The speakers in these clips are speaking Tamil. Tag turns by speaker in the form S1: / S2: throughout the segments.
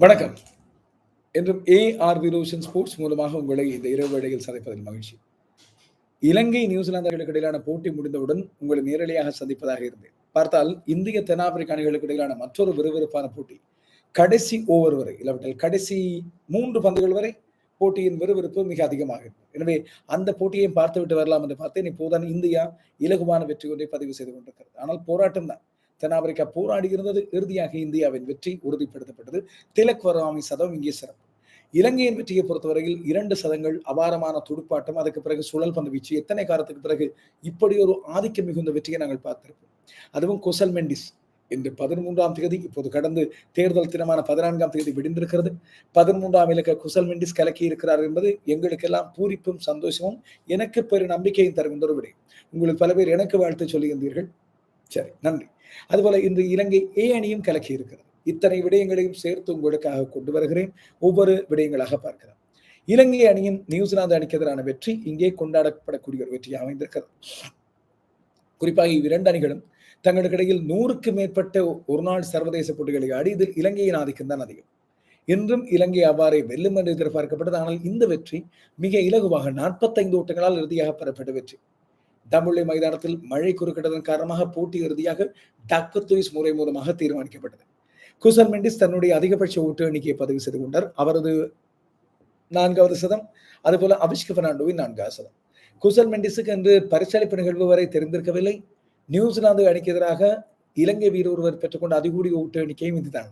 S1: வணக்கம். என்றும் ஏ ஆர் விரோஷன் ஸ்போர்ட்ஸ் மூலமாக உங்களை இந்த இரவு வேளையில் சந்திப்பதில் மகிழ்ச்சி. இலங்கை நியூசிலாந்துகளுக்கு இடையிலான போட்டி முடிந்தவுடன் உங்களை நேரடியாக சந்திப்பதாக இருந்தேன். பார்த்தால் இந்திய தென்னாப்பிரிக்க அணிகளுக்கு இடையிலான மற்றொரு விறுவிறுப்பான போட்டி கடைசி ஓவர் வரை இல்லாவிட்டால் கடைசி மூன்று பந்துகள் வரை போட்டியின் விறுவிறுப்பு மிக அதிகமாக இருக்கும் எனவே அந்த போட்டியையும் பார்த்துவிட்டு வரலாம் என்று பார்த்தேன். இப்போதான் இந்தியா இலகுவான வெற்றி ஒன்றை பதிவு செய்து கொண்டிருக்கிறது. ஆனால் போராட்டம் தான் தென்னாப்பிரிக்கா போராடி இருந்தது. இறுதியாக இந்தியாவின் வெற்றி உறுதிப்படுத்தப்பட்டது. திலக் வராமி சதம் இங்கே சிறப்பு. இலங்கையின் வெற்றியை பொறுத்தவரையில் இரண்டு சதங்கள் அபாரமான துடுப்பாட்டம். அதுக்கு பிறகு சுழல் பந்து வீச்சு. எத்தனை காலத்துக்கு பிறகு இப்படி ஒரு ஆதிக்கம் மிகுந்த வெற்றியை நாங்கள் பார்த்திருப்போம். அதுவும் குசல் மெண்டிஸ் இன்று பதிமூன்றாம் தேதி இப்போது கடந்து தேர்தல் தினமான பதினான்காம் தேதி விடிந்திருக்கிறது. பதிமூன்றாம் இலக்க குசல் மெண்டிஸ் கலக்கி இருக்கிறார் என்பது எங்களுக்கெல்லாம் பூரிப்பும் சந்தோஷமும் எனக்கு பெரு நம்பிக்கையும் தருகின்ற ஒரு விடை உங்களுக்கு பல பேர் எனக்கு வாழ்த்து சொல்லியிருந்தீர்கள். சரி நன்றி. அதுபோல இன்று இலங்கை ஏ அணியும் கலக்கி இருக்கிறது. இத்தனை விடயங்களையும் சேர்த்து உங்களுக்காக கொண்டு வருகிறேன். ஒவ்வொரு விடயங்களாக பார்க்கிறோம் இலங்கை அணியின் நியூசிலாந்து அணிக்கு எதிரான வெற்றி இங்கே கொண்டாடப்படக்கூடிய ஒரு வெற்றியாக அமைந்திருக்கிறது. குறிப்பாக இவ்விரண்டு அணிகளும் தங்களுக்கிடையில் நூறுக்கு மேற்பட்ட ஒரு நாள் சர்வதேச போட்டிகளை ஆடி இதில் இலங்கையின் ஆதிக்கம் தான் அதிகம். இன்றும் இலங்கை அவ்வாறே வெல்லும் என்று எதிர்பார்க்கப்பட்டது ஆனால் இந்த வெற்றி மிக இலகுவாக நாற்பத்தைந்து ஓட்டங்களால் இறுதியாக பெறப்பட்ட வெற்றி. தமிழை மைதானத்தில் மழை குறுக்கிட்டதன் காரணமாக போட்டி இறுதியாக டக்கத்துயிஸ் முறை மூலமாக தீர்மானிக்கப்பட்டது. குசல் மெண்டிஸ் தன்னுடைய அதிகபட்ச ஓட்டு எண்ணிக்கையை பதிவு செய்து கொண்டார். அவரது நான்காவது சதம் அதுபோல அபிஷ்க பெர்னாண்டோவின் நான்காவது சதம். குசல் மெண்டிஸுக்கு என்று பரிசளிப்பு நிகழ்வு வரை தெரிந்திருக்கவில்லை. நியூசிலாந்து அணிக்கு எதிராக இலங்கை வீரர் ஒருவர் பெற்றுக்கொண்ட அதிகூடிய ஓட்டு எண்ணிக்கையும் இதுதான்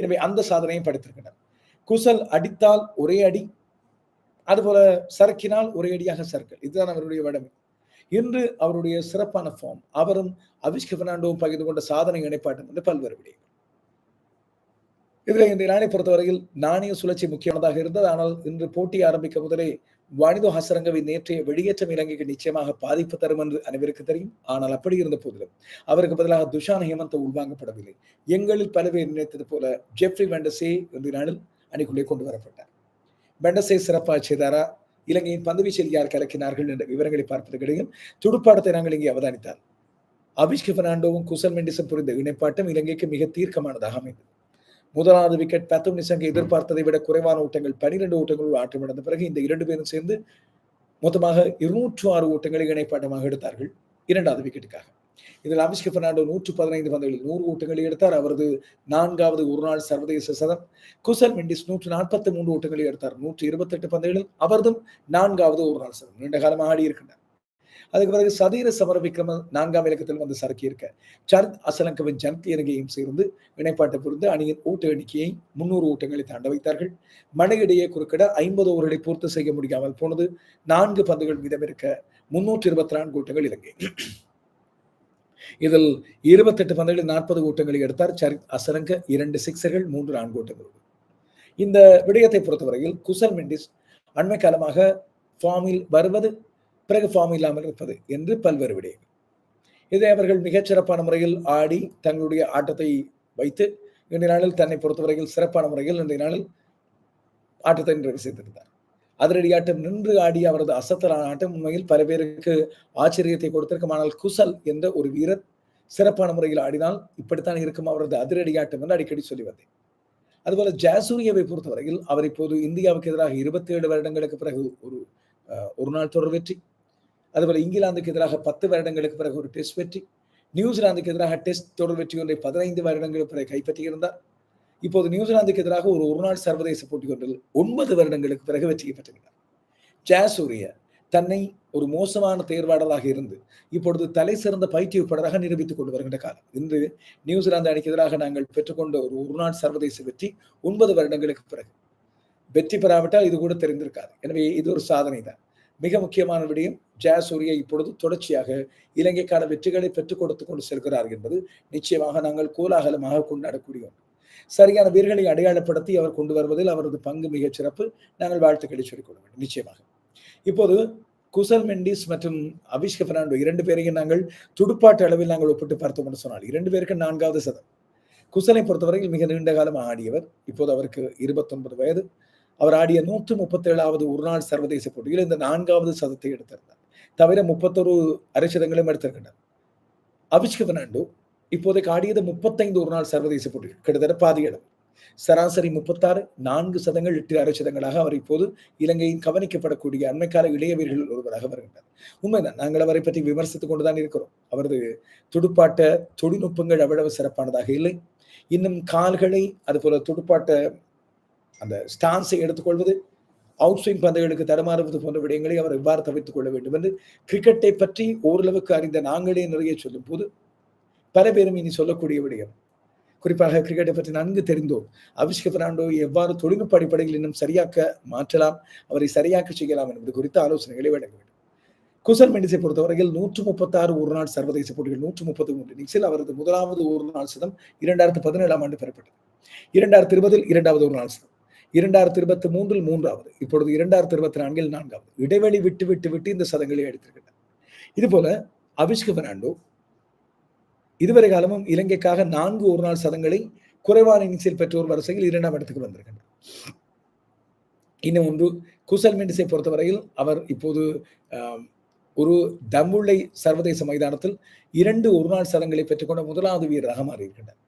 S1: எனவே அந்த சாதனையும் படைத்திருக்கின்றனர். குசல் அடித்தால் ஒரே அடி அதுபோல சரக்கினால் ஒரே அடியாக சறுக்கல். இதுதான் அவருடைய வடமை. இன்று அவருடைய சிறப்பான ஃபார்ம் அவரும் அவிஷ்க பெர்னாண்டோவும் பகிர்ந்து கொண்ட சாதனை இணைப்பாட்டம் என்று பல்வேறு விடயங்கள். இதில் இந்த நாணை பொறுத்தவரையில் நாணய சுழற்சி முக்கியமானதாக இருந்தது. ஆனால் இன்று போட்டி ஆரம்பிக்க முதலே வாணிதோ ஹசரங்கவின் நேற்றைய வெளியேற்றம் இலங்கைக்கு நிச்சயமாக பாதிப்பு தரும் என்று அனைவருக்கு தெரியும். ஆனால் அப்படி இருந்த போதிலும் அவருக்கு பதிலாக துஷான் ஹேமந்த் உள்வாங்கப்படவில்லை. எங்களில் பல பேர் நினைத்தது போல ஜெஃப்ரி வெண்டசே என்று நாளில் அணிக்குள்ளே கொண்டு வரப்பட்டார். வெண்டசே சிறப்பாக செய்தாரா? இலங்கையின் பந்துவீச்சில் யார் கலக்கினார்கள் என்ற விவரங்களை பார்ப்பதற்கிடையில் துடுப்பாட்டத்தை நாங்கள் இங்கே அவதானித்தார் அபிஷ்க பெர்னாண்டோவும் குசல் மெண்டிஸும் புரிந்த இணைப்பாட்டம் இலங்கைக்கு மிக தீர்க்கமானதாக அமைந்தது. முதலாவது விக்கெட் பத்தும் நிசங்கை எதிர்பார்த்ததை விட குறைவான ஓட்டங்கள் பனிரெண்டு ஓட்டங்கள் ஆட்டமிழந்த பிறகு இந்த இரண்டு பேரும் சேர்ந்து மொத்தமாக இருநூற்று ஆறு ஓட்டங்களை இணைப்பாட்டமாக எடுத்தார்கள் இரண்டாவது விக்கெட்டுக்காக. இதில் அபிஷ்க பெர்னாண்டோ நூற்று பதினைந்து பந்துகளில் நூறு ஓட்டங்களை எடுத்தார். அவரது நான்காவது ஒருநாள் சர்வதேச சதம். குசல் மெண்டிஸ் நூற்று நாற்பத்தி மூன்று ஓட்டங்களை எடுத்தார். நூற்று இருபத்தி எட்டு பந்துகளில் அவரதும் நான்காவது ஒரு நாள் சதம். நீண்ட காலமாக ஆடி இருக்கின்றார். அதுக்கு பிறகு சதீர சமர விக்ரம நான்காம் இலக்கத்தில் வந்து சரக்கி இருக்க. சரத் அசலங்கவின் ஜனத் இறங்கையும் சேர்ந்து இணைப்பாட்டை புரிந்து அணியின் ஓட்ட எண்ணிக்கையை முன்னூறு ஓட்டங்களை தாண்ட வைத்தார்கள். மனையிடையே குறுக்கிட ஐம்பது ஓவர்களை பூர்த்தி செய்ய முடியாமல் போனது நான்கு பந்துகள் மீதம் இருக்க முன்னூற்றி இருபத்தி நான்கு ஓட்டங்கள் இலங்கை இதில் இருபத்தெட்டு பந்துகளில் நாற்பது ஓட்டங்களை எடுத்தார் சரித் அசரங்க இரண்டு சிக்ஸர்கள் மூன்று நான்கு ஓட்டங்கள். இந்த விடயத்தை பொறுத்தவரையில் குசல் மெண்டிஸ் அண்மை காலமாக ஃபார்மில் வருவது பிறகு ஃபார்ம் இல்லாமல் இருப்பது என்று பல்வேறு விடயங்கள். இதை அவர்கள் மிகச்சிறப்பான முறையில் ஆடி தங்களுடைய ஆட்டத்தை வைத்து இன்றைய நாளில் தன்னை பொறுத்தவரையில் சிறப்பான முறையில் இன்றைய நாளில் ஆட்டத்தை நிறைவு செய்திருந்தார். அதிரடி ஆட்டம் நின்று ஆடிய அவரது அசத்தலான ஆட்டம் உண்மையில் பல பேருக்கு ஆச்சரியத்தை கொடுத்திருக்கும். ஆனால் குசல் என்ற ஒரு வீரர் சிறப்பான முறையில் ஆடினால் இப்படித்தான் இருக்கும் அவரது அதிரடி ஆட்டம் என்று அடிக்கடி சொல்லி வந்தேன். அதுபோல ஜாசூரியவை பொறுத்தவரையில் அவர் இப்போது இந்தியாவுக்கு எதிராக இருபத்தி ஏழு வருடங்களுக்கு பிறகு ஒரு ஒரு நாள் தொடர் வெற்றி. அதுபோல இங்கிலாந்துக்கு எதிராக பத்து வருடங்களுக்கு பிறகு ஒரு டெஸ்ட் வெற்றி. நியூசிலாந்துக்கு எதிராக டெஸ்ட் தொடர் வெற்றி ஒன்றை பதினைந்து வருடங்களுக்கு பிறகு கைப்பற்றியிருந்தார். இப்போது நியூசிலாந்துக்கு எதிராக ஒரு ஒருநாள் சர்வதேச போட்டி ஒன்றில் ஒன்பது வருடங்களுக்கு பிறகு வெற்றியை பெற்றிருக்கிறார் ஜாசூரிய தன்னை ஒரு மோசமான தேர்வாளராக இருந்து இப்பொழுது தலை சிறந்த பயிற்சியப்படராக நிரூபித்துக் கொண்டு வருகின்ற காலம். இன்று நியூசிலாந்து அணிக்கு எதிராக நாங்கள் பெற்றுக்கொண்ட ஒரு ஒருநாள் சர்வதேச வெற்றி ஒன்பது வருடங்களுக்கு பிறகு. வெற்றி பெறாவிட்டால் இது கூட தெரிந்திருக்காது. எனவே இது ஒரு சாதனை தான் மிக முக்கியமான விடயம் ஜெயசூரிய இப்பொழுது தொடர்ச்சியாக இலங்கைக்கான வெற்றிகளை பெற்றுக் கொடுத்து கொண்டு செல்கிறார் என்பது நிச்சயமாக நாங்கள் கோலாகலமாக கொண்டாடக்கூடிய ஒன்று. சரியான வீரர்களை அடையாளப்படுத்தி அவர் கொண்டு வருவதில் அவரது பங்கு மிகச் சிறப்பு. நாங்கள் வாழ்த்துக்களை சொல்லிக் கொள்ள வேண்டும். நிச்சயமாக. இப்போது குசல் மெண்டிஸ் மற்றும் அபிஷ்க பெர்னாண்டோ இரண்டு பேரையும் நாங்கள் துடுப்பாட்டு அளவில் நாங்கள் ஒப்பிட்டு பார்த்தோம் என்று சொன்னால் இரண்டு பேருக்கு நான்காவது சதம். குசலை பொறுத்தவரையில் மிக நீண்ட காலம் ஆடியவர். இப்போது அவருக்கு இருபத்தொன்பது வயது. அவர் ஆடிய நூற்று முப்பத்தி ஏழாவது ஒரு நாள் சர்வதேச போட்டியில் இந்த நான்காவது சதத்தை எடுத்திருந்தார். தவிர முப்பத்தொரு அரைசதங்களும் எடுத்திருக்கின்றார் அபிஷ்க பெர்னாண்டோ இப்போதைக்கு ஆடியது முப்பத்தைந்து ஒரு நாள் சர்வதேச போட்டிகள் கிட்டத்தட்ட பாதி இடம். சராசரி முப்பத்தாறு நான்கு சதங்கள் எட்டு அரை சதங்களாக அவர் இப்போது இலங்கையின் கவனிக்கப்படக்கூடிய அண்மைக்கால இளைய வீரர்கள் ஒருவராக வருகின்றார். உண்மைதான் நாங்கள் அவரை பற்றி விமர்சித்துக் கொண்டுதான் இருக்கிறோம். அவரது துடுப்பாட்ட தொழில்நுட்பங்கள் அவ்வளவு சிறப்பானதாக இல்லை. இன்னும் கால்களை அதுபோல துடுப்பாட்ட அந்த ஸ்டான்ஸை எடுத்துக்கொள்வது அவுட் ஸ்விங் பந்துகளுக்கு தடுமாறுவது போன்ற விடயங்களை அவர் எவ்வாறு தவிர்த்துக் கொள்ள வேண்டும் என்று கிரிக்கெட்டை பற்றி ஓரளவுக்கு அறிந்த நாங்களே நிறைய சொல்லும் போது பல பேரும் இனி சொல்லக்கூடிய விடயம். குறிப்பாக கிரிக்கெட்டை பற்றி நன்கு தெரிந்தோம். அபிஷ்க பெர்னாண்டோ எவ்வாறு தொழில்நுட்ப அடிப்படையில் இன்னும் சரியாக்க மாற்றலாம் அவரை சரியாக்க செய்யலாம் என்பது குறித்த ஆலோசனைகளை வழங்க வேண்டும். குசல் மெண்டிஸை பொறுத்தவரையில் நூற்று முப்பத்தாறு ஒரு நாள் சர்வதேச போட்டிகள் நூற்று முப்பத்தி மூன்று இன்னிங்ஸில் அவரது முதலாவது ஒரு நாள் சதம் இரண்டாயிரத்து பதினேழாம் ஆண்டு பெறப்பட்டது. இரண்டாயிரத்தி இருபதில் இரண்டாவது ஒரு நாள் சதம். இரண்டாயிரத்தி இருபத்தி மூன்றில் மூன்றாவது இப்பொழுது இரண்டாயிரத்தி இருபத்தி நான்கில் நான்காவது. இடைவெளி விட்டு விட்டு விட்டு இந்த சதங்களை எடுத்திருக்கின்றன இதுபோல அபிஷ்க பெர்னாண்டோ இதுவரை காலமும் இலங்கைக்காக நான்கு ஒரு நாள் சதங்களை குறைவான இன்னிங்ஸில் பெற்றோர் வரிசையில் இரண்டாம் இடத்துக்கு வந்திருக்கின்றார் இன்னும் ஒன்று குசல் மெண்டிஸை பொறுத்தவரையில் அவர் இப்போது ஒரு தம்புள்ளை சர்வதேச மைதானத்தில் இரண்டு ஒரு நாள் சதங்களை பெற்றுக்கொண்ட முதலாவது வீரராக மாறியிருக்கின்றார்.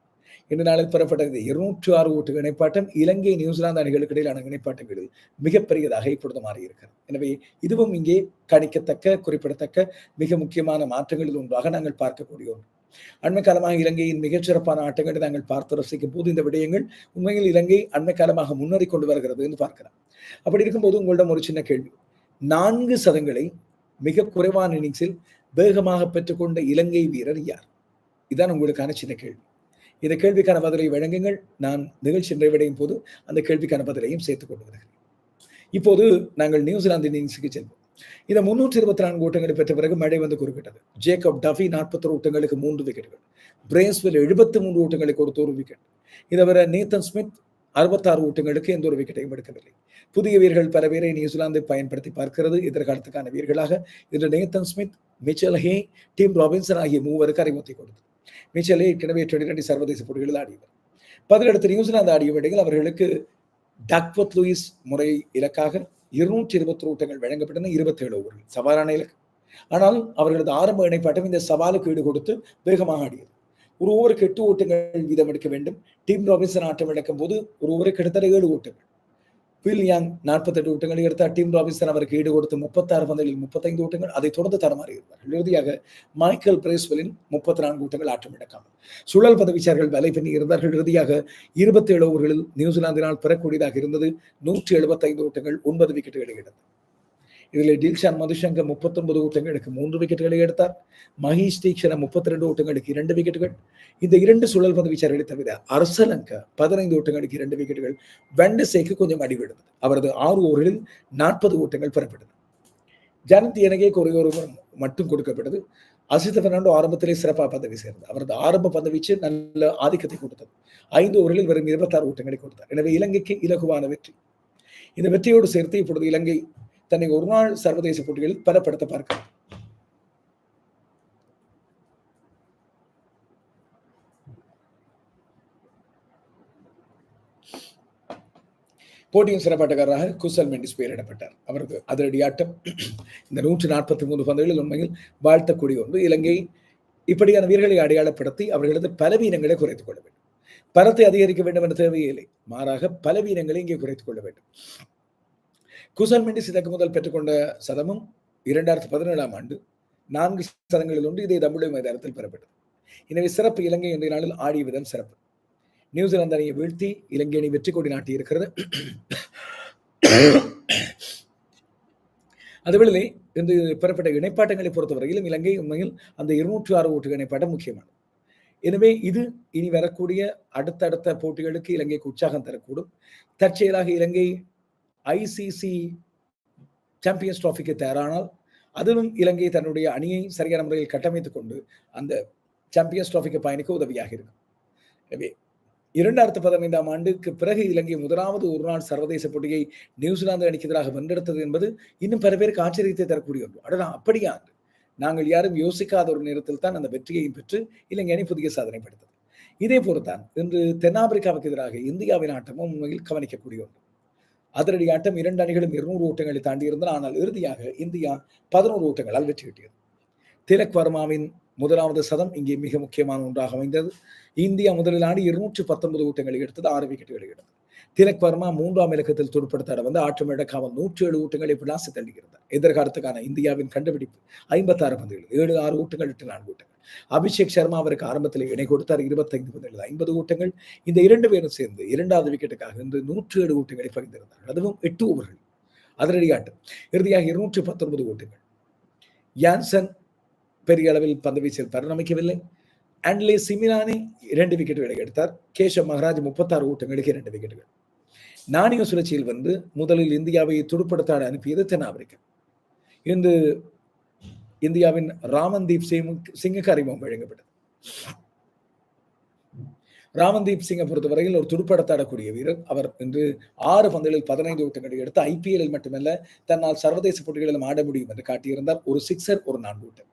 S1: இன்று நாளில் பெறப்பட்ட இருநூற்று ஆறு ஓட்டு இணைப்பாட்டம் இலங்கை நியூசிலாந்து அணிகளுக்கு இடையிலான இணைப்பாட்டங்களில் மிகப்பெரியதாக இப்பொழுது மாறியிருக்கிறது. எனவே இதுவும் இங்கே கணிக்கத்தக்க குறிப்பிடத்தக்க மிக முக்கியமான மாற்றங்களில் ஒன்றாக நாங்கள் பார்க்கக்கூடிய ஒன்று அண்மை காலமாக இலங்கையின் மிகச்சிறப்பான ஆட்டங்களை நாங்கள் பார்த்து ரசிக்கும் போது இந்த விடயங்கள் உண்மையில் இலங்கை அண்மை காலமாக முன்னேறி கொண்டு வருகிறது என்று பார்க்கிறோம். அப்படி இருக்கும்போது உங்களிடம் ஒரு சின்ன கேள்வி. நான்கு சதங்களை மிக குறைவான இன்னிங்ஸில் வேகமாக பெற்றுக்கொண்ட இலங்கை வீரர் யார்? இதுதான் உங்களுக்கான சின்ன கேள்வி. இந்த கேள்விக்கான பதிலை வழங்குங்கள். நான் நிகழ்ச்சி நிறைவடையும் போது அந்த கேள்விக்கான பதிலையும் சேர்த்துக் கொண்டு வருகிறேன். இப்போது நாங்கள் நியூசிலாந்து இன்னிங்ஸுக்கு செல்வோம். இந்த முன்னூற்றி இருபத்தி நான்கு ஓட்டங்களை பெற்ற பிறகு மழை வந்து குறுக்கிட்டது. ஜேக்கப் டஃபி நாற்பத்தொரு ஓட்டங்களுக்கு மூன்று விக்கெட்டுகள் பிரேன்ஸ்வெல் எழுபத்தி மூன்று ஓட்டங்களை கொடுத்த ஒரு விக்கெட் இதை தவிர நேத்தன் ஸ்மித் அறுபத்தாறு ஓட்டங்களுக்கு எந்த ஒரு விக்கெட்டையும் எடுக்கவில்லை. புதிய வீரர்கள் பல பேரை நியூசிலாந்து பயன்படுத்தி பார்க்கிறது எதிர்காலத்துக்கான வீரர்களாக. இன்று Nathan Smith Mitchell Hay Tim Robinson ஆகிய மூவருக்கு அறிமுகத்தை கொடுத்தது. மிச்சலே ஏற்கனவே டுவெண்டி டுவெண்டி சர்வதேச போட்டிகளில் ஆடியவர். பதிலடுத்து நியூசிலாந்து ஆடிய வேடைகள் அவர்களுக்கு டக்வத் லூயிஸ் முறை இலக்காக இருநூற்றி இருபத்தி ஓட்டங்கள் வழங்கப்பட்டன இருபத்தேழு ஓவர்கள் சவாலான இலக்கு. ஆனால் அவர்களது ஆரம்ப இணைப்பாட்டம் இந்த சவாலுக்கு ஈடு கொடுத்து வேகமாக ஆடியது. ஒரு ஓவருக்கு எட்டு ஓட்டங்கள் வீதம் எடுக்க வேண்டும். டீம் ராபின்சன் ஆட்டம் இழக்கும் போது ஒரு ஓவருக்கு கிட்டத்தட்ட ஏழு ஓட்டங்கள் வில் யாங் நாற்பத்தெட்டு ஓட்டங்களை எடுத்தார். டீம் ராபின்சன் அவருக்கு ஈடு கொடுத்து முப்பத்தாறு பந்தலில் முப்பத்தைந்து ஓட்டங்கள் அதை தொடர்ந்து தரமாறி இறுதியாக மைக்கேல் பிரேஸ்வெலின் முப்பத்தி நான்கு ஓட்டங்கள் ஆட்டம் சுழல் பதவிச்சார்கள் வேலை பண்ணி இருந்தார்கள். இறுதியாக இருபத்தி ஏழு ஓவர்களில் நியூசிலாந்தினால் பெறக்கூடியதாக இருந்தது. நூற்றி எழுபத்தைந்து ஓட்டங்கள் ஒன்பது விக்கெட்டுகளை எடுத்தது. இதில் டில்ஷான் மதுசங்கர் முப்பத்தொன்பது ஓட்டங்களுக்கு மூன்று விக்கெட்டுகளை எடுத்தார் மஹேஷ் தீக்ஷன முப்பத்தி ரெண்டு ஓட்டங்களுக்கு இரண்டு விக்கெட்டுகள் இந்த இரண்டு சுழல் பந்து வீச்சார்களை தவிர அரசலங்க பதினைந்து ஓட்டங்களுக்கு இரண்டு விக்கெட்டுகள் வெண்டசேக்கு கொஞ்சம் அடிவிடுது அவரது ஆறு ஓவர்களில் நாற்பது ஓட்டங்கள் பெறப்பட்டது ஜனத் எனகே ஒரே ஒரு மட்டும் கொடுக்கப்பட்டது அசித பெர்னாண்டோ ஆரம்பத்திலே சிறப்பாக பதவி சேர்ந்தது அவரது ஆரம்ப பதவிச்சு நல்ல ஆதிக்கத்தை கொடுத்தது ஐந்து ஓவர்களில் வெறும் இருபத்தாறு ஓட்டங்களை கொடுத்தார் எனவே இலங்கைக்கு இலகுவான வெற்றி இந்த வெற்றியோடு சேர்த்து இப்பொழுது இலங்கை தன்னை ஒரு நாள் சர்வதேச போட்டிகளில் பலப்படுத்த பார்க்கிறது போட்டியின் சிறப்பாட்டக்காரராக குசல் மெண்டிஸ் பெயரிடப்பட்டார். அவரது அதிரடி ஆட்டம் இந்த நூற்றி நாற்பத்தி மூன்று பந்துகளில் உண்மையில் வாழ்த்தக்கூடிய ஒன்று. இலங்கை இப்படியான வீரர்களை அடையாளப்படுத்தி அவர்களது பலவீனங்களை குறைத்துக் கொள்ள வேண்டும். பரத்தை அதிகரிக்க வேண்டும் என்ற தேவையில்லை மாறாக பலவீனங்களை இங்கே குறைத்துக் கொள்ள வேண்டும். குசல் மெண்டிஸ் இதற்கு முதல் பெற்றுக்கொண்ட சதமும் இரண்டாயிரத்தி பதினேழாம் ஆண்டு நான்கு சதங்களில் ஒன்று இதை தமிழக மைதானத்தில் பெறப்பட்டது. எனவே சிறப்பு இலங்கை இன்றைய நாளில் ஆடிய விதம் சிறப்பு. நியூசிலாந்து அணியை வீழ்த்தி இலங்கை அணி வெற்றி கொடி நாட்டி இருக்கிறது. அதுவேளை இந்த பெறப்பட்ட இணைப்பாட்டங்களை பொறுத்தவரையிலும் இலங்கை உண்மையில் அந்த இருநூற்றி ஆறு ஓட்டு இணைப்பாட்டம் முக்கியமானது. எனவே இது இனி வரக்கூடிய அடுத்தடுத்த போட்டிகளுக்கு இலங்கைக்கு உற்சாகம் தரக்கூடும். தற்செயலாக இலங்கை ஐசிசி சாம்பியன்ஸ் டிராஃபிக்கு தயாரானால் அதிலும் இலங்கை தன்னுடைய அணியை சரியான முறையில் கட்டமைத்துக் கொண்டு அந்த சாம்பியன்ஸ் டிராஃபிக்கு பயணிக்க உதவியாக இருக்கும். எனவே இரண்டாயிரத்து பதினைந்தாம் ஆண்டுக்கு பிறகு இலங்கை முதலாவது ஒரு நாள் சர்வதேச போட்டியை நியூசிலாந்து அணிக்கு எதிராக வென்றெடுத்தது என்பது இன்னும் பல பேருக்கு ஆச்சரியத்தை தரக்கூடிய ஒன்று. அடடா அப்படியா? நாங்கள் யாரும் யோசிக்காத ஒரு நேரத்தில் தான் அந்த வெற்றியையும் பெற்று இலங்கை அணி புதிய சாதனை படுத்தது. இதே போலத்தான் இன்று தென்னாப்பிரிக்காவுக்கு எதிராக இந்தியாவின் ஆட்டமும் உண்மையில் கவனிக்கக்கூடிய ஒன்று. அதிரடி ஆட்டம் இரண்டு அணிகளும் இருநூறு ஓட்டங்களை தாண்டி இருந்தன. ஆனால் இறுதியாக இந்தியா பதினோரு ஓட்டங்களால் வெற்றி கிட்டியது திலக் வர்மாவின் முதலாவது சதம் இங்கே மிக முக்கியமான ஒன்றாக அமைந்தது. இந்தியா முதலில் இருநூற்று இருநூற்றி பத்தொன்பது ஊட்டங்களை எடுத்தது ஆறு விக்கெட்டுகளை எடுத்தது. திலக் வர்மா மூன்றாம் இலக்கத்தில் துடுப்படுத்தாட வந்து ஆட்டம் இழக்காமல் நூற்றி ஏழு ஊட்டங்களை விளாசி தள்ளுகிறது எதிர்காலத்துக்கான இந்தியாவின் கண்டுபிடிப்பு ஐம்பத்தாறு பந்துகள் ஏழு ஆறு ஊட்டங்கள் எட்டு நான்கு ஊட்டங்கள் அபிஷேக் சர்மா அவருக்கு ஆரம்பத்தில் இணை கொடுத்தார். இருபத்தைந்து பந்துகள் ஐம்பது ஓட்டங்கள். இந்த இரண்டு பேரும் சேர்ந்து இரண்டாவது விக்கெட்டுக்காக இருந்து நூற்றி ஏழு ஓட்டங்களை பகிர்ந்திருந்தார்கள். அதுவும் எட்டு ஓவர்கள். அதிரடி ஆட்டம். இறுதியாக இருநூற்றி பத்தொன்பது ஓட்டுகள். யான்சன் பெரிய அளவில் பந்து வீச்சில் பரிணமிக்கவில்லை அண்ட்லே சிமிலானி இரண்டு விக்கெட்டுகளை எடுத்தார். கேஷவ் மகராஜ் முப்பத்தாறு ஓட்டங்களுக்கு இரண்டு விக்கெட்டுகள் நாணய சுழற்சியில் வந்து முதலில் இந்தியாவை துடுப்படுத்தாட அனுப்பியது தென்னாப்பிரிக்கா. இருந்து இந்தியாவின் ராமன்தீப் சிங் சிங்குக்கு அறிமுகம் வழங்கப்பட்டது. ராமன்தீப் சிங்கை பொறுத்தவரையில் ஒரு துடுப்படத்தாடக்கூடிய வீரர். அவர் இன்று ஆறு பந்துகளில் பதினைந்து ஓட்டங்களை எடுத்து ஐபிஎல்லில் மட்டுமல்ல தன்னால் சர்வதேச போட்டிகளிலும் ஆட முடியும் என்று காட்டியிருந்தார். ஒரு சிக்ஸர் ஒரு நான்கு ஓட்டம்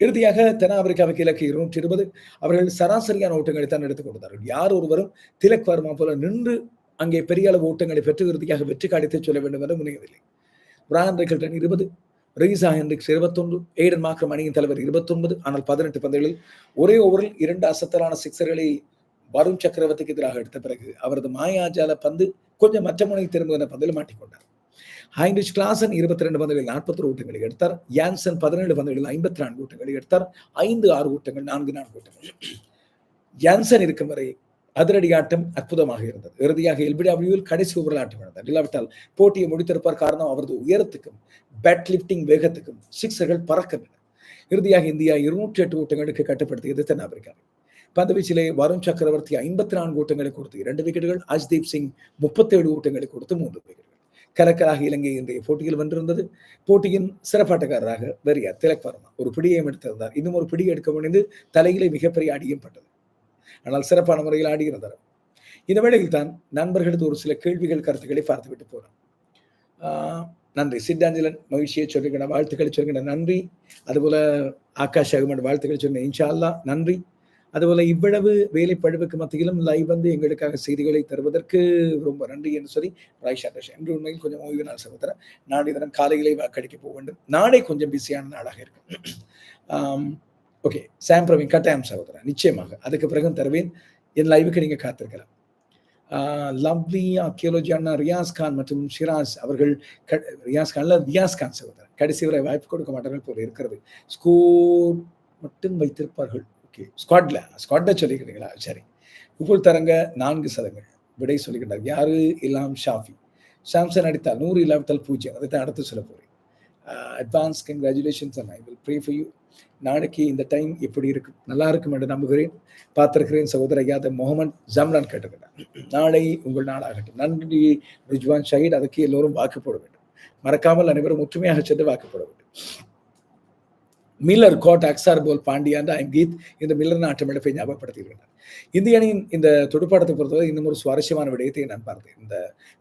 S1: இறுதியாக தென்னாப்பிரிக்காவுக்கு இலக்கு இருநூற்றி இருபது. அவர்கள் சராசரியான ஓட்டங்களை தான் எடுத்துக் கொடுத்தார்கள் யார் ஒருவரும் திலக் வர்மா போல நின்று அங்கே பெரிய அளவு ஓட்டங்களை பெற்று இறுதியாக வெற்றி காடித்து சொல்ல வேண்டும் என்று முனையவில்லை. பிரான் ரிகல்டன் இருபது. ரீசா ஹென்ரிக்ஸ் இருபத்தொன்று ஏடன் மாக்ரம் அணியின் தலைவர் இருபத்தொன்பது ஆனால் பதினெட்டு பந்துகளில் ஒரே ஓவரில் இரண்டு அசத்தலான சிக்ஸர்களை வருண் சக்கரவர்த்திக்கு எதிராக எடுத்த பிறகு அவரது மாயாஜால பந்து கொஞ்சம் மற்ற முனை திரும்புகிற பந்தில் மாட்டிக்கொண்டார். ஹைன்ரிச் கிளாசன் இருபத்தி ரெண்டு பந்துகளில் நாற்பத்தி ஓட்டங்களை எடுத்தார். யான்சன் பதினேழு பந்துகளில் ஐம்பத்தி நான்கு ஓட்டங்களை எடுத்தார். ஐந்து ஆறு ஓட்டங்கள் நான்கு நான்கு ஓட்டங்கள் யான்சன் இருக்கும் வரை அதிரடி ஆட்டம் அற்புதமாக இருந்தது. இறுதியாக எல்பிடபிள்யூவில் கடைசி ஓவரில் ஆட்டம் நடந்தார் இல்லாவிட்டால் போட்டியை முடித்திருப்பார் காரணம் அவரது உயரத்துக்கும் பேட் லிப்டிங் வேகத்துக்கும் சிக்ஸர்கள் பறக்கவில்லை இறுதியாக இந்தியா இருநூற்றி எட்டு ஓட்டங்களுக்கு கட்டுப்படுத்தியது தென்னாப்பிரிக்காவை பந்துவீச்சிலே வருண் சக்கரவர்த்தி ஐம்பத்தி நான்கு ஓட்டங்களை கொடுத்து இரண்டு விக்கெட்டுகள் அஜ்தீப் சிங் முப்பத்தேழு ஓட்டங்களை கொடுத்து மூன்று விக்கெட்டுகள். கலக்கலாக இலங்கை இன்றைய போட்டியில் வென்றிருந்தது. போட்டியின் சிறப்பாட்டக்காரராக வெறியார் திலக் வர்மா ஒரு பிடியையும் எடுத்திருந்தார். இன்னும் ஒரு பிடி எடுக்க முடிந்து தலையிலே மிகப்பெரிய அடியும் பட்டது. ஆனால் சிறப்பான முறையில் ஆடியிருந்தார் இந்த வேளையில் தான் நண்பர்களது ஒரு சில கேள்விகள் கருத்துக்களை பார்த்துவிட்டு போகிறோம் நன்றி. சித்தாஞ்சலன் மகிழ்ச்சியை சொல்லுகிற வாழ்த்துக்களை சொல்கிற நன்றி. அதுபோல ஆகாஷ் அகமன் வாழ்த்துக்களை சொன்ன இன்ஷா அல்லா நன்றி. அதுபோல இவ்வளவு வேலைப்பழுவுக்கு மத்தியிலும் லைவ் வந்து எங்களுக்காக செய்திகளை தருவதற்கு ரொம்ப நன்றி என்று சொல்லி ராய்ஷா சந்தோஷ் என்று உண்மையில் கொஞ்சம் ஓய்வு நாள் சகோதரன் நாளை தினம் காலையிலே வாக்களிக்க போக வேண்டும். நாளை கொஞ்சம் பிஸியான நாளாக இருக்கும். ஓகே சாம் பிரவீன் கட்டாயம் சகோதரன் நிச்சயமாக. அதுக்கு பிறகு தருவேன். என் லைவுக்கு நீங்கள் காத்திருக்கலாம். லவ்லி ஆர்கியோலஜி அண்ணா ரியாஸ் கான் மற்றும் ஷிராஸ் அவர்கள் ரியாஸ் கான்ல ரியாஸ் கான் சகோதரர் கடைசி வரை வாய்ப்பு கொடுக்க மாட்டார்கள் போல இருக்கிறது. ஸ்கோர் மட்டும் வைத்திருப்பார்கள். ஓகே ஸ்குவாட்ல ஸ்குவாட்ல சொல்லிக்கிறீங்களா? சரி. உபுல் தரங்க நான்கு சதங்கள். விடை சொல்லிக்கிட்டார் யாரு? இல்லாம் ஷாஃபி. சாம்சன் அடித்தால் நூறு இல்லாவிட்டால் பூஜ்ஜியம். அதை தான் அடுத்து சொல்ல போறேன். Advance congratulations and I will pray for you நாளைக்கு இந்த டைம் எப்படி இருக்கும் நல்லா இருக்கும் என்று நம்புகிறேன். பார்த்திருக்கிறேன் சகோதர யாதவ் முகமன் ஜம்ரான் கேட்டுக்கிறேன் நாளை உங்கள் நாளாகட்டும். நன்றி ரிஜ்வான் ஷஹீத். அதுக்கு எல்லோரும் வாக்கு போட வேண்டும். மறக்காமல் அனைவரும் ஒற்றுமையாக சென்று வாக்கு போட வேண்டும். மில்லர் கோட் அக்சார் போல் பாண்டியான் ஐம் கீத் இந்த மில்லர் நாட்டு போய் ஞாபகப்படுத்தியிருக்கிறார் இந்திய அணியின் இந்த துடுப்பாட்டத்தை பொறுத்தவரை இன்னும் ஒரு சுவாரஸ்யமான விடயத்தை நான் பார்த்தேன். இந்த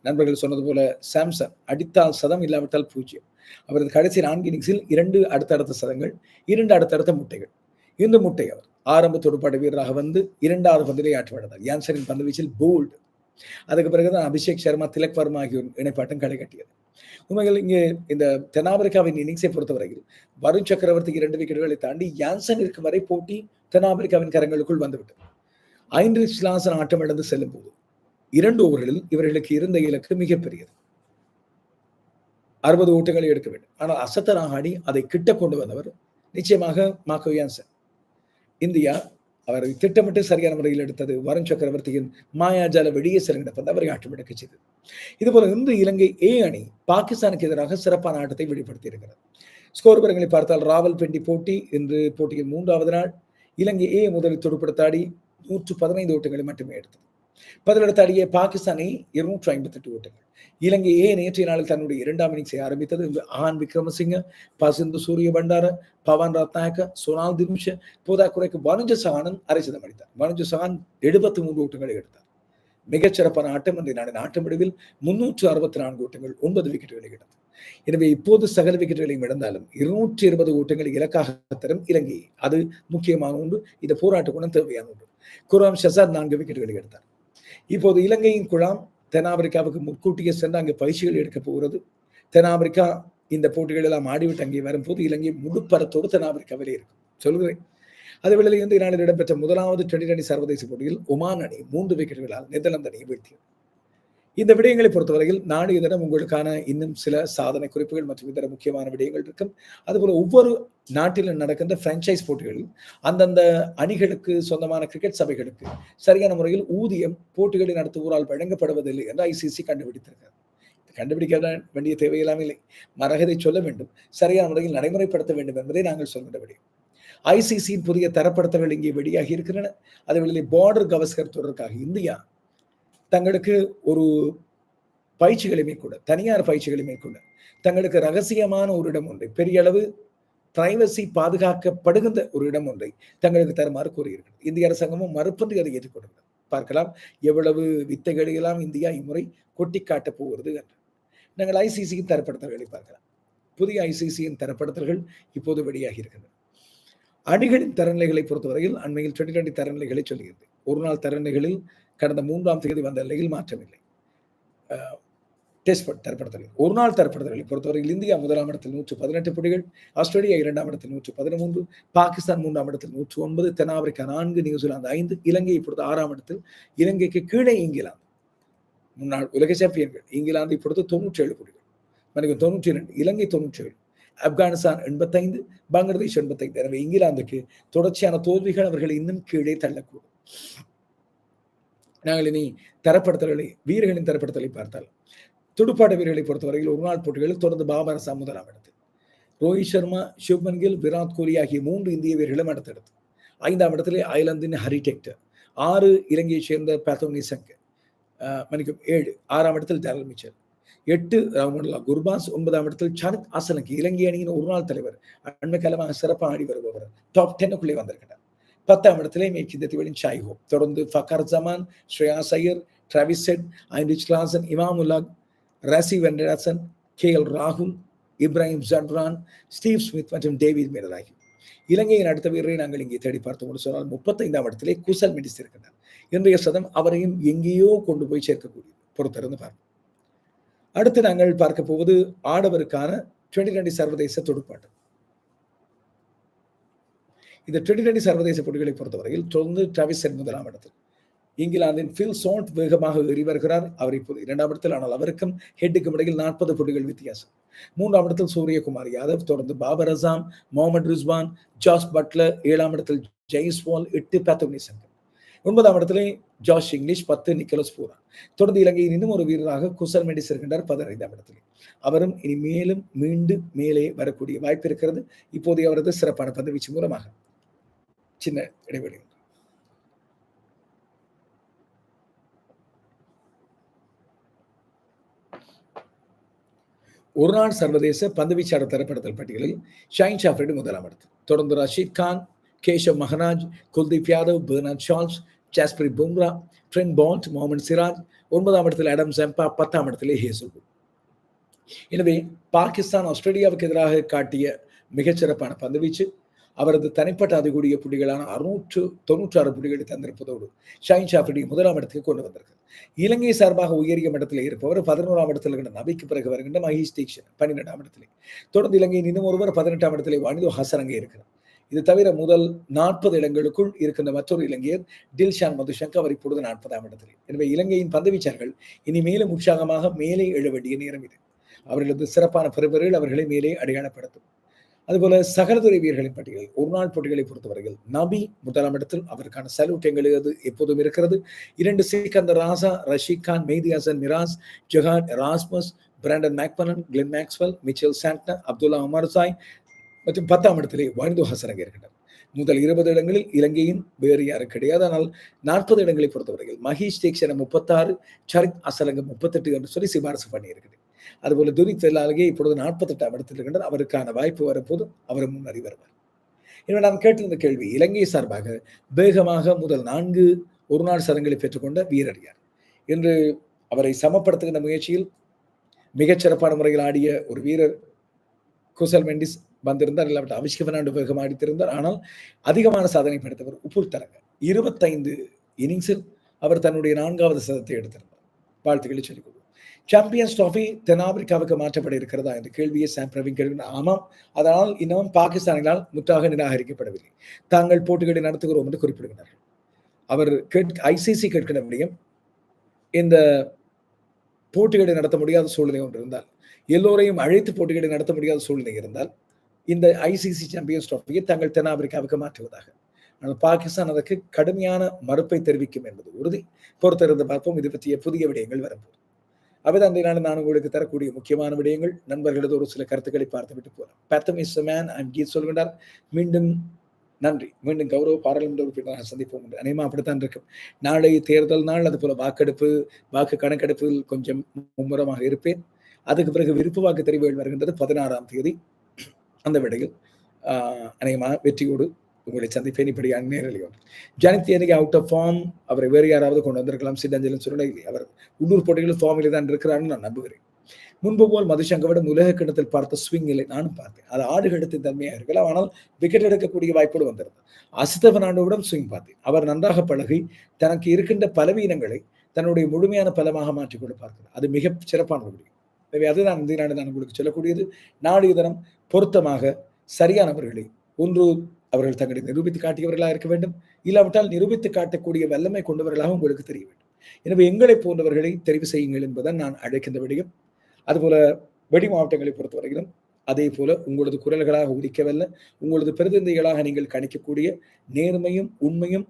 S1: நண்பர்கள் சொன்னது போல சாம்சங் அடித்தால் சதம் இல்லாவிட்டால் பூஜ்ஜியம். அவரது கடைசி நான்கு இன்னிங்ஸில் இரண்டு அடுத்தடுத்த சதங்கள் இரண்டு அடுத்தடுத்த முட்டைகள். இந்த முட்டை அவர் ஆரம்ப துடுப்பாட்ட வீரராக வந்து இரண்டாவது பந்திலே ஆற்றப்பட்டார் யான்சரின் பந்து வீச்சில் போல்டு அதுக்கு பிறகுதான் அபிஷேக் சர்மா திலக் வர்மா ஆகியோர் இணைப்பாட்டம் களை கட்டியது உண்மைகள் இங்கே இந்த தென்னாப்பிரிக்காவின் இன்னிங்ஸை பொறுத்தவரையில் வருண் சக்கரவர்த்திக்கு இரண்டு விக்கெட்டுகளை தாண்டி யான்சன் இருக்கும் வரை போட்டி தென்னாப்பிரிக்காவின் கரங்களுக்குள் வந்துவிட்டது. ஐந்து ஸ்லாசன் ஆட்டம் இழந்து செல்லும் போது இரண்டு ஓவர்களில் இவர்களுக்கு இருந்த இலக்கு மிகப்பெரியது. அறுபது ஓட்டங்களை எடுக்க வேண்டும். ஆனால் அசத்தனாக ஆடி அதை கிட்ட கொண்டு வந்தவர் நிச்சயமாக மாக்கோ யான்சன். இந்தியா அவரை திட்டமிட்டு சரியான முறையில் எடுத்தது வருண் சக்கரவர்த்தியின் மாயாஜால வெளியே செல்கிற அவரை ஆட்டம் எடுக்க செய்தது. இதுபோல இன்று இலங்கை ஏ அணி பாகிஸ்தானுக்கு எதிராக சிறப்பான ஆட்டத்தை வெளிப்படுத்தி இருக்கிறது. ஸ்கோர் விவரங்களை பார்த்தால் ராவல் பெண்டி போட்டி இன்று போட்டியின் மூன்றாவது நாள். இலங்கை ஏ முதலில் துடுப்படுத்தாடி நூற்று பதினைந்து ஓட்டங்களை மட்டுமே எடுத்தது. பதிலெடுத்தாடிய பாகிஸ்தானை இருநூற்று ஐம்பத்தெட்டு ஓட்டங்கள் இலங்கை நேற்றைய நாளில் தன்னுடைய இரண்டாம் இன்னிங்ஸை ஆரம்பித்தது. ஆன் விக்ரமசிங்க பசிந்து சூரிய பண்டார பவன் ரத்நாயக்க சோனால் தினுஷ போதாக்குறைக்கு வனுஜ சகானன் அரை சதம் அடித்தார். வனுஜ சகான் எழுபத்தி மூன்று ஓட்டங்களை எடுத்தார். மிகச்சிறப்பான ஆட்டம் இன்றைய நாளின் ஆட்ட முடிவில் முன்னூற்று அறுபத்தி நான்கு ஓட்டங்கள் ஒன்பது விக்கெட்டுகளை எடுத்தது. எனவே இப்போது சகல விக்கெட்டுகளையும் இழந்தாலும் இருநூற்றி இருபது ஓட்டங்கள் இலக்காக தரும் இலங்கை அது முக்கியமான ஒன்று. இந்த போராட்ட குணம் தேவையான ஒன்று. குராம் ஷசாத் நான்கு விக்கெட்டுகளை எடுத்தார். இப்போது இலங்கையின் குழாம் தென்னாப்பிரிக்காவுக்கு முன்கூட்டியே சென்று அங்கே பயிற்சிகள் எடுக்க போகிறது. தென்னாப்பிரிக்கா இந்த போட்டிகள் எல்லாம் ஆடிவிட்டு அங்கே வரும்போது இலங்கை முழுப்பரத்தோடு தென்னாப்பிரிக்காவிலே இருக்கும். சொல்கிறேன் அதேவேளையில் இன்று நாளில் இடம்பெற்ற முதலாவது டுவெண்டி டுவெண்டி சர்வதேச போட்டியில் ஒமான் அணி மூன்று விக்கெட்டுகளால் நெதர்லாந்து அணியை வீழ்த்தியது. இந்த விடயங்களை பொறுத்தவரையில் நாளைய தினம் உங்களுக்கான இன்னும் சில சாதனை குறிப்புகள் மற்றும் இதர முக்கியமான விடயங்கள் இருக்கும். அதுபோல் ஒவ்வொரு நாட்டிலும் நடக்கின்ற பிரான்ச்சைஸ் போட்டிகளில் அந்தந்த அணிகளுக்கு சொந்தமான கிரிக்கெட் சபைகளுக்கு சரியான முறையில் ஊதியம் போட்டிகளை நடத்துவோரால் வழங்கப்படுவதில்லை என்று ஐசிசி கண்டுபிடித்திருக்கிறது. கண்டுபிடிக்க வேண்டிய தேவையெல்லாம் இல்லை. மரகதை சொல்ல வேண்டும். சரியான முறையில் நடைமுறைப்படுத்த வேண்டும் என்பதை நாங்கள் சொல்கின்ற விடயம். ஐசிசியின் புதிய தரப்படுத்தல்கள் இங்கே வெளியாகி இருக்கின்றன. அதே பார்டர் கவஸ்கர் தொடர்பாக இந்தியா தங்களுக்கு ஒரு பயிற்சிகளை மேற்கொள்ள தனியார் பயிற்சிகளை மேற்கொள்ள தங்களுக்கு ரகசியமான ஒரு இடம் ஒன்றை பெரிய அளவு பிரைவசி பாதுகாக்கப்படுகின்ற ஒரு இடம் ஒன்றை தங்களுக்கு தருமாறு கூறியிருக்கிறது இந்திய அரசாங்கமும் மறுப்பந்து அதை ஏற்றுக்கொள்கிறது. பார்க்கலாம் எவ்வளவு வித்தைகளையெல்லாம் இந்தியா இம்முறை கொட்டி காட்டப் போகிறது என்று. நாங்கள் ஐசிசியின் தரப்படுத்தல்களை பார்க்கலாம். புதிய ஐசிசியின் தரப்படுத்தல்கள் இப்போது வெளியாகி இருக்கின்றன. அணிகளின் தரநிலைகளை பொறுத்தவரையில் அண்மையில் டுவெண்ட்டி டுவெண்ட்டி தரநிலைகளை சொல்கிறது ஒரு நாள் தரநிலைகளில் கடந்த மூன்றாம் தேதி வந்த நிலையில் மாற்றமில்லை. டெஸ்ட் தரப்படுத்தல் ஒரு நாள் தரப்படுத்தல்களை பொறுத்தவரையில் இந்தியா முதலாம் இடத்தில் நூற்று பதினெட்டு புள்ளிகள் ஆஸ்திரேலியா இரண்டாம் இடத்தில் நூற்று பதிமூன்று பாகிஸ்தான் மூன்றாம் இடத்தில் நூற்று ஒன்பது தென்னாப்பிரிக்கா நான்கு நியூசிலாந்து ஐந்து இலங்கையை பொறுத்த ஆறாம் இடத்தில் இலங்கைக்கு கீழே இங்கிலாந்து. முன்னாள் உலக சாம்பியன்கள் இங்கிலாந்து பொறுத்து தொண்ணூற்றி ஏழு புள்ளிகள் மனிதன் தொண்ணூற்றி இரண்டு இலங்கை தொன்னூற்றி ஏழு ஆப்கானிஸ்தான் எண்பத்தைந்து பங்களாதேஷ் எண்பத்தைந்து. எனவே இங்கிலாந்துக்கு தொடர்ச்சியான தோல்விகள் அவர்கள் இன்னும் கீழே தள்ளக்கூடும். நாங்கள் இனி தரப்படுத்தல்களை வீரர்களின் தரப்படுத்தலை பார்த்தால் துடுப்பாட்ட வீரர்களை பொறுத்தவரையில் ஒரு நாள் போட்டிகளில் தொடர்ந்து பாபர் அசாம் முதலாம் இடத்து ரோஹித் சர்மா சுப்மன் கில் விராட் கோலி ஆகிய மூன்று இந்திய வீரர்களும் அடுத்தடுத்து ஐந்தாம் இடத்திலே ஐலந்தின் ஹரி டெக்டர் ஆறு இலங்கையைச் சேர்ந்த பேத்தோனி சங்க மன்னிக்கும் ஏழு ஆறாம் இடத்தில் டேரல் மிச்சர் எட்டு ராமல்லா குர்பாஸ் ஒன்பதாம் இடத்தில் சரத் அசலங்கி இலங்கை அணியின் ஒரு நாள் தலைவர் அண்மை காலமாக சிறப்பாக ஆடி வருபவர் டாப் டென்னுக்குள்ளே வந்திருக்கிறார். பத்தாம் இடத்திலே மேற்கிந்த திவலின் ஷாய்ஹோ தொடர்ந்து Fakhar Zaman Shreyas Iyer Travis Head Heinrich Klaasen இமாமுல்லா Rassie van der Dussen K L ராகுல் இப்ராஹிம் ஜட்ரான் ஸ்டீவ் ஸ்மித் மற்றும் டேவிட் மேலராகி இலங்கையின் அடுத்த வீரரை நாங்கள் இங்கே தேடி பார்த்தோம் சொன்னால் முப்பத்தைந்தாம் இடத்திலே குசல் மெடிஸ் இருக்கின்றார் இன்றைய சதம் அவரையும் எங்கேயோ கொண்டு போய் சேர்க்கக்கூடிய பொறுத்திருந்து பார்ப்போம் அடுத்து நாங்கள் பார்க்க போவது ஆடவருக்கான டுவெண்டி டுவெண்டி சர்வதேச துடுப்பாட்டம் இந்த டுவெண்டி டுவெண்டி சர்வதேச போட்டிகளை பொறுத்தவரையில் தொடர்ந்து டிராவிஸ் சென் முதலாம் இடத்தில். இங்கிலாந்தின் ஃபில் சோண்ட் வேகமாக ஏறி வருகிறார். அவர் இப்போது இரண்டாம் இடத்தில் ஆனால் அவருக்கும் ஹெட்டுக்கும் இடையில் நாற்பது புள்ளிகள் வித்தியாசம். மூன்றாம் இடத்தில் சூரியகுமார் யாதவ் தொடர்ந்து பாபர் அசாம் முகமது ரிஸ்வான் ஜாஸ் பட்லர் ஏழாம் இடத்தில் ஜெய்ஸ்வால் எட்டு பேத்தோனி சங்கர் ஒன்பதாம் இடத்திலே ஜாஷ் இங்கிலீஷ் பத்து நிக்கலஸ் பூரா. தொடர்ந்து இலங்கையின் இன்னும் ஒரு வீரராக குசல் மெடிஸ் இருக்கின்றார் பதினைந்தாம் இடத்திலே. அவரும் இனி மேலும் மீண்டும் மேலே வரக்கூடிய வாய்ப்பு இருக்கிறது. இப்போதைய அவரது சிறப்பான பந்துவீச்சு மூலமாக. சின்ன இடைவெளி. ஒரு நாள் சர்வதேச பந்துவீச்சாளர் தரப்படுத்தல் பட்டியலில் ஷைன் ஷாஃப்ரிடி முதலாம் இடத்தில் தொடர்ந்து Rashid Khan Keshav Maharaj Kuldeep Yadav Bernard Scholtz Jasprit Bumrah Trent Boult Mohammed Siraj ஒன்பதாம் இடத்தில் அடம் செம்பா பத்தாம் இடத்திலே ஹேசுல். எனவே பாகிஸ்தான் ஆஸ்திரேலியாவுக்கு எதிராக காட்டிய மிகச்சிறப்பான பந்துவீச்சு அவரது தனிப்பட்ட அதிகூடிய புள்ளிகளான அறுநூற்று தொன்னூற்றி ஆறு புள்ளிகளை தந்திருப்பதோடு ஷாயின் ஷாஃபிடி முதலாம் இடத்துக்கு கொண்டு வந்திருக்கிறது இலங்கை சார்பாக உயரிய இடத்தில் இருப்பவர் பதினோராம் இடத்தில் இருக்கின்ற நபிக்கு பிறகு வருகின்ற மஹேஷ் தீக்ஷன் பன்னிரெண்டாம் இடத்திலே. தொடர்ந்து இலங்கையின் இன்னும் ஒருவர் பதினெட்டாம் இடத்திலே வாணிதோ ஹசரங்க இருக்கிறார். இது தவிர முதல் நாற்பது இடங்களுக்குள் இருக்கின்ற மற்றொரு இலங்கையர் டில்ஷான் மதுசங்கர் அவர் இப்பொழுது நாற்பதாம் இடத்திலே. எனவே இலங்கையின் பந்துவீச்சர்கள் இனி மேலும் உற்சாகமாக மேலே எழ வேண்டிய நேரம் இது. அவர்களது சிறப்பான பெறுபர்கள் அவர்களை மேலே அடையாளப்படுத்தும். அதுபோல சகலதுறை வீரர்களின் பட்டியலில் ஒரு நாள் போட்டிகளை பொறுத்தவரையில் நபி முதலாம் இடத்தில் அவருக்கான சல்யூட் எங்களது எப்போதும் இருக்கிறது. இரண்டு Sikandar Raza Rashid Khan Mehidy Hasan Miraz Johan Erasmus Brandon McMullen Glenn Maxwell Mitchell Santner Azmatullah Omarzai மற்றும் பத்தாம் இடத்திலே வாணிதோ ஹசரங்க இருக்கின்றனர் முதல் இருபது இடங்களில் இலங்கையின் வேறு யாரும் கிடையாது. ஆனால் நாற்பது இடங்களை பொறுத்தவரையில் மஹேஷ் தீக்ஷன முப்பத்தாறு சரித் அசலங்க முப்பத்தெட்டு என்று சொல்லி சிபாரசு பண்ணியிருக்கிறது. அதுபோல துரித் வெல்லாலகே இப்பொழுது நாற்பத்தெட்டாம் இடத்தில் இருக்கின்றார் அவருக்கான வாய்ப்பு வரப்போது அவர் முன்னறி வருவார். எனவே நான் கேட்டிருந்த கேள்வி இலங்கை சார்பாக வேகமாக முதல் நான்கு ஒரு நாள் சதங்களை பெற்றுக்கொண்ட வீரடியார். இன்று என்று அவரை சமப்படுத்துகின்ற முயற்சியில் மிகச்சிறப்பான முறையில் ஆடிய ஒரு வீரர் குசல் மெண்டிஸ் வந்திருந்தார். இல்லாவிட்ட அபிஷேக பெர்னாண்டு வேகமாக அடித்திருந்தார் ஆனால் அதிகமான சாதனை படைத்தவர் உப்புல் தரங்க இருபத்தைந்து இன்னிங்ஸில் அவர் தன்னுடைய நான்காவது சதத்தை எடுத்திருந்தார். வாழ்த்துக்களை சொல்லிக் சாம்பியன்ஸ் ட்ராஃபி தென்னாப்பிரிக்காவுக்கு மாற்றப்பட இருக்கிறதா? என்ற கேள்வியை சாம் பிரவீன் கேள்வி ஆமாம். அதனால் இன்னமும் பாகிஸ்தானினால் முற்றாக நிராகரிக்கப்படவில்லை. தாங்கள் போட்டிகளை நடத்துகிறோம் என்று குறிப்பிடுகிறார்கள். அவர் கேட்க ஐசிசி கேட்கிற முடியும். இந்த போட்டிகளை நடத்த முடியாத சூழ்நிலை ஒன்று இருந்தால் எல்லோரையும் அழைத்து போட்டிகளை நடத்த முடியாத சூழ்நிலை இருந்தால் இந்த ஐசிசி சாம்பியன்ஸ் ட்ராஃபியை தங்கள் தென்னாப்பிரிக்காவுக்கு மாற்றுவதாக. ஆனால் பாகிஸ்தான் அதற்கு கடுமையான மறுப்பை தெரிவிக்கும் என்பது உறுதி. பொறுத்திருந்து பார்ப்போம். இது பற்றிய புதிய விடயங்கள் வரப்போம் அவைதான் அந்த நான் உங்களுக்கு தரக்கூடிய முக்கியமான விடயங்கள் நண்பர்களது ஒரு சில கருத்துக்களை பார்த்துவிட்டு போகலாம் பேத்தம் இஸ் மேன் ஐம் கீத் சொல்கின்றார். மீண்டும் நன்றி. மீண்டும் கௌரவ பாராளுமன்ற உறுப்பினராக சந்திப்போம் என்று அனைமா அப்படித்தான் இருக்கும். நாளை தேர்தல் நாள் அது போல வாக்கெடுப்பு வாக்கு கணக்கெடுப்பில் கொஞ்சம் மும்முரமாக இருப்பேன். அதுக்கு பிறகு விருப்பு வாக்கு தெரிவுகள் வருகின்றது பதினாறாம் தேதி. அந்த விடையில் அநேகமாக வெற்றியோடு உங்களை சந்திப்பேன். இப்படி நேரலையோடு ஜனித் எனக்கு அவுட் ஆஃப் ஃபார்ம் அவரை வேறு யாராவது கொண்டு வந்திருக்கலாம். சின்னஞ்சலும் சொல்லலை அவர் உள்ளூர் போட்டிகளில் ஃபார்மில் தான் இருக்கிறார்னு நான் நம்புகிறேன். முன்பு போல் மதுசங்கவிடம் உலக கிணத்தில் பார்த்த ஸ்விங் இல்லை நானும் பார்த்தேன். அது ஆடு கெடுத்தின் தன்மையாக இருக்கலாம். ஆனால் விக்கெட் எடுக்கக்கூடிய வாய்ப்போடு வந்திருந்தது. அசித பெர்னாண்டோவிடம் ஸ்விங் பார்த்தேன். அவர் நன்றாக பழகி தனக்கு இருக்கின்ற பலவீனங்களை தன்னுடைய முழுமையான பலமாக மாற்றிக்கொண்டு பார்க்கிறார். அது மிக சிறப்பான முடியும் எனவே அதுதான் இந்த நாடு நான் உங்களுக்கு சொல்லக்கூடியது. நாளைய தினம் பொருத்தமாக சரியானவர்களை ஒன்று அவர்கள் தங்களை நிரூபித்து காட்டியவர்களாக இருக்க வேண்டும். இல்லாவிட்டால் நிரூபித்து காட்டக்கூடிய வல்லமை கொண்டவர்களாக உங்களுக்கு தெரிய வேண்டும். எனவே எங்களை போன்றவர்களை தெரிவு செய்யுங்கள் என்பதுதான் நான் அழைக்கின்ற விடயம். அதுபோல வெடி மாவட்டங்களை பொறுத்தவரையிலும் அதே போல உங்களது குரல்களாக உரிக்கவல்ல உங்களது பிரதிநிதிகளாக நீங்கள் கணிக்கக்கூடிய நேர்மையும் உண்மையும்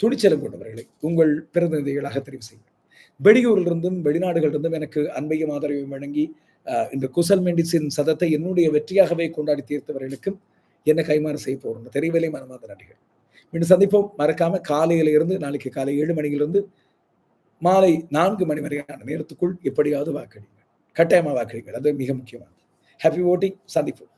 S1: துணிச்சலும் கொண்டவர்களை உங்கள் பிரதிநிதிகளாக தெரிவு செய்யுங்கள். வெளியூரிலிருந்தும் வெளிநாடுகளிலிருந்தும் எனக்கு அன்பையும் ஆதரவையும் வழங்கி இந்த குசல் மெண்டிஸின் சதத்தை என்னுடைய வெற்றியாகவே கொண்டாடி தீர்த்தவர்களுக்கும் என்ன கைமாறு செய்ய போறோம்? தெரியவில்லை மனமாத நன்றிகள் மீண்டும் சந்திப்போம். மறக்காம காலையில இருந்து நாளைக்கு காலை ஏழு மணியிலிருந்து மாலை நான்கு மணி வரையான நேரத்துக்குள் எப்படியாவது வாக்களிங்கள் கட்டாயமா வாக்களிங்கள் அது மிக முக்கியமானது. ஹாப்பி ஓட்டிங் சந்திப்போம்.